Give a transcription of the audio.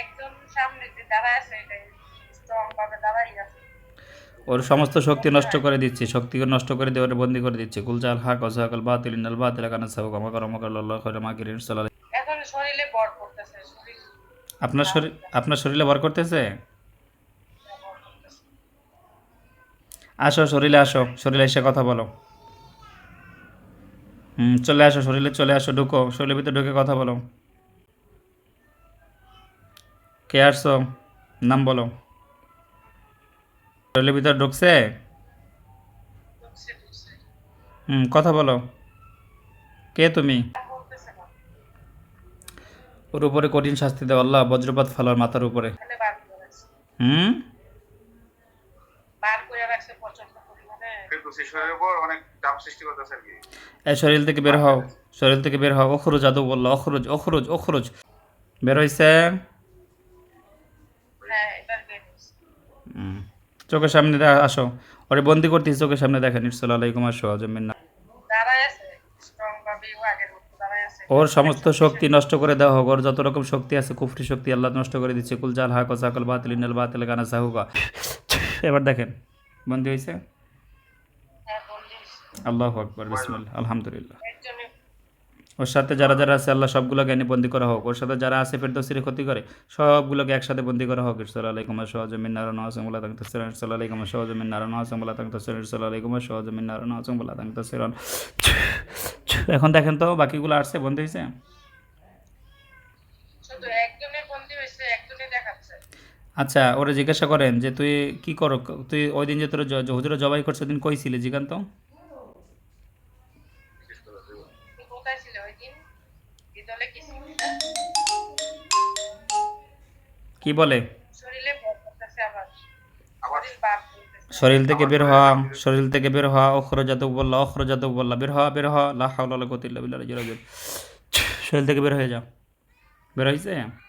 একদম সামনে যে দাঁড়ায় আছে এটাই স্ট্রং ভাবে দাঁড়াই আছে। ওর সমস্ত শক্তি নষ্ট করে দিচ্ছে শক্তিকে নষ্ট করে দিয়ে ওরা বন্দি করে দিচ্ছে। কুলজাল হাক অসাকাল বাতিল ইনাল বাতিল কানা সাহু কামা করম আল্লাহ খৈর মা কিরিন সাল্লাল্লাহু এখন শরীরে বর করতেছে শরীর আপনার শরীর আপনার শরীরে ভর বর করতেছে? আসো শরীরে আসো শরীরে এসে কথা বলো। হুম চলে আসো শরীরে চলে আসো ঢুকো শরীরের ভিতরে ঢুকে কথা বলো। কে আসছো? নাম বলো। শরীরের ভিতরে ঢুকছে? হুম কথা বলো। কে তুমি? ওর উপরে কঠিন শাস্তি দেওয়া আল্লাহ বজ্রপাত ফালার মাথার উপরে। হুম? এই শরীর থেকে বের হও। শরীর থেকে বের হও। অখরুজ আদৌ বলল অখরুজ অখরুজ অখরুজ। বের হয়েছে চোখের সামনে আসো। ওরে বন্দি করতেছি চোখের সামনে দেখেন আলাইকুম দাঁড়ায় আছে ওর সমস্ত শক্তি নষ্ট করে দেওয়া হোক ওর যত রকম শক্তি আছে কুফরি শক্তি আল্লাহ নষ্ট করে দিচ্ছে। কুল জাল হাক সাকল বাতিল ইনাল বাতিল গানা সাহুকা। এবার দেখেন বন্দি হয়েছে হ্যাঁ আল্লাহ আকবর বিসমিল্লাহ আলহামদুলিল্লাহ। ওর সাথে যারা যারা আছে আল্লাহ সবগুলো জ্ঞানী বন্দি করা হোক। ওর সাথে যারা আছে ফের ফেরদৌসির ক্ষতি করে সবগুলোকে একসাথে বন্দি করা হোক। আলাইকুম সহজমিন নারায়ণ আসম্বুল্লাহ তাং তসিরান আলাইকুম সহজমিন নারায়ণ আসম্বুল্লাহ তাং তসিরান আলাইকুম সহজমিন নারায়ণ আসম্বুল্লাহ তাং তসিরান এখন দেখেন তো বাকিগুলো আসছে বন্দি হয়েছে আচ্ছা ওরা জিজ্ঞাসা করেন যে তুই কি করো? তুই ওই দিন যে তোর হুজুরে জবাই করছে ওই দিন কইছিলি জিগান তো তুই কোথায় ছিল ওই দিন কি দলে কি ছিল? কি বলে শরীরে বর করতেছে আবার আবার শরীর বার বলে? শরীর থেকে বের হওয়া শরীর থেকে বের হওয়া অখরজাতক বললা অখরজাতক বললা বের হওয়া বের হওয়া লাহ হাওলা ওয়ালা কুওয়াতা শরীর থেকে বের হয়ে যাও। বের হয়েছে